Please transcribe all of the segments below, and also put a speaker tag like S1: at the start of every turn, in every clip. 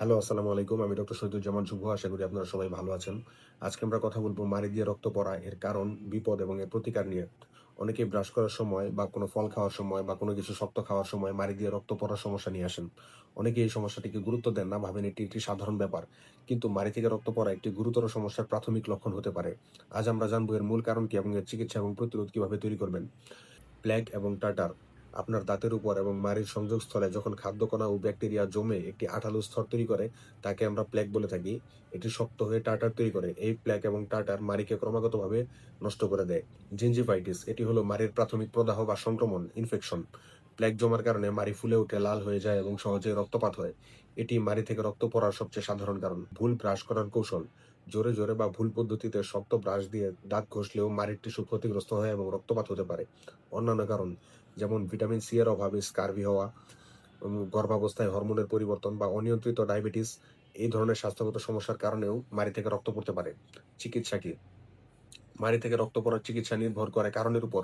S1: Hello, আসসালামু আলাইকুম। আমি ডক্টর শহীদুজ্জামান শুভ, আশা করি আপনারা সবাই ভালো আছেন। আজকে আমরা কথা বলব মারি দিয়ে রক্ত পড়া, এর কারণ, বিপদ এবং এর প্রতিকার নিয়ে। অনেকেই ব্রাশ করার সময় বা কোনো ফল খাওয়ার সময় বা কোনো কিছু শক্ত খাওয়ার সময় মারি দিয়ে রক্ত পড়ার সমস্যা নিয়ে আসেন। অনেকে এই সমস্যাটিকে গুরুত্ব দেন না, ভাবেন এটি একটি সাধারণ ব্যাপার। কিন্তু মারি থেকে রক্ত পড়া একটি গুরুতর সমস্যার প্রাথমিক লক্ষণ হতে পারে। আজ আমরা জানব এর মূল কারণ কি এবং এর চিকিৎসা এবং প্রতিরোধ কীভাবে তৈরি করবেন। প্লেগ এবং টাটার আপনার দাঁতের উপর এবং মাড়ির সংযোগস্থলে যখন খাদ্যকণা ও ব্যাকটেরিয়া জমে একটি আঠালো স্তর তৈরি করে, তাকে আমরা প্লেগ বলে থাকি। এটি শক্ত হয়ে টাটার তৈরি করে। এই প্লেগ এবং টাটার মাড়িকে ক্রমাগতভাবে নষ্ট করে দেয়। জিঞ্জিভাইটিস এটি হলো মাড়ির প্রাথমিক প্রদাহ বা সংক্রমণ ইনফেকশন প্লেগ জমার কারণে মাড়ি ফুলে উঠে, লাল হয়ে যায় এবং সহজে রক্তপাত হয়। এটি মাড়ি থেকে রক্ত পড়ার সবচেয়ে সাধারণ কারণ। ভুল ব্রাশ করার কৌশল। জোরে জোরে বা ভুল পদ্ধতিতে শক্ত ব্রাশ দিয়ে দাঁত ঘষলেও মাড়ির টিস্যু ক্ষতিগ্রস্ত হয় এবং রক্তপাত হতে পারে। অন্যান্য কারণ যেমন ভিটামিন সি এর অভাবে স্কারভি হওয়া গর্ভাবস্থায় হরমোনের পরিবর্তন বা অনিয়ন্ত্রিত ডায়াবেটিস এই ধরনের স্বাস্থ্যগত সমস্যার কারণেও মাড়ি থেকে রক্ত পড়তে পারে। চিকিৎসা কি? মাড়ি থেকে রক্ত পড়ার চিকিৎসা নির্ভর করে কারণের উপর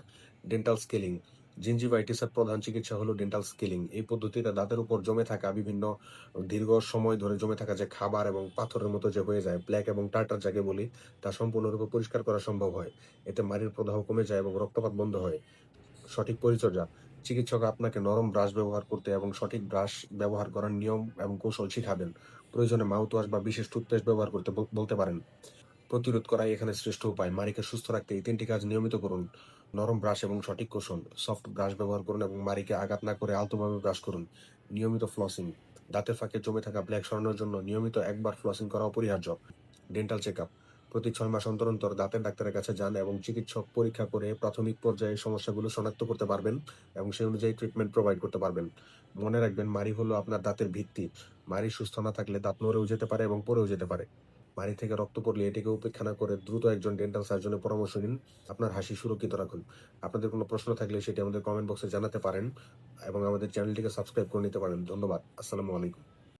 S1: ডেন্টাল স্কেলিং জিঞ্জিভাইটিসের প্রধান চিকিৎসা হলো ডেন্টাল স্কেলিং এই পদ্ধতিতে দাঁতের উপর জমে থাকা বিভিন্ন দীর্ঘ সময় ধরে জমে থাকা যে খাবার এবং পাথরের মতো যে হয়ে যায় ব্ল্যাক এবং টার্টার যাকে বলি, তা সম্পূর্ণরূপে পরিষ্কার করা সম্ভব হয়। এতে মাড়ির প্রদাহ কমে যায় এবং রক্তপাত বন্ধ হয়। সঠিক পরিচর্যা। চিকিৎসক আপনাকে নরম ব্রাশ ব্যবহার করতে এবং সঠিক ব্রাশ ব্যবহার করার নিয়ম এবং কৌশল শিখাবেন। প্রয়োজনে মাউথওয়াশ বা বিশেষ টুথপেস্ট ব্যবহার করতে বলতে পারেন। প্রতিরোধ করাই এখানে শ্রেষ্ঠ উপায়। মাড়িকে সুস্থ রাখতে এই তিনটি কাজ নিয়মিত করুন। নরম ব্রাশ এবং সঠিক কৌশল সফট ব্রাশ ব্যবহার করুন এবং মাড়িকে আঘাত না করে আলতোভাবে ব্রাশ করুন। নিয়মিত ফ্লসিং, দাঁতের ফাঁকে জমে থাকা ব্ল্যাক সরানোর জন্য নিয়মিত একবার ফ্লসিং করা অপরিহার্য। ডেন্টাল চেক আপ প্রতি ছয় মাস অন্তর অন্তর দাঁতের ডাক্তারের কাছে যান এবং চিকিৎসক পরীক্ষা করে প্রাথমিক পর্যায়ে সমস্যাগুলো শনাক্ত করতে পারবেন এবং সেই অনুযায়ী ট্রিটমেন্ট প্রোভাইড করতে পারবেন। মনে রাখবেন, মারি হলো আপনার দাঁতের ভিত্তি। মারি সুস্থ না থাকলে দাঁত নড়েও যেতে পারে এবং পড়েও যেতে পারে। মারি থেকে রক্ত পড়লে এটিকে উপেক্ষা না করে দ্রুত একজন ডেন্টাল সার্জনের পরামর্শ নিন। আপনার হাসি সুরক্ষিত রাখুন। আপনাদের কোনো প্রশ্ন থাকলে সেটি আমাদের কমেন্ট বক্সে জানাতে পারেন এবং আমাদের চ্যানেলটিকে সাবস্ক্রাইব করে নিতে পারেন। ধন্যবাদ। আসসালামু আলাইকুম।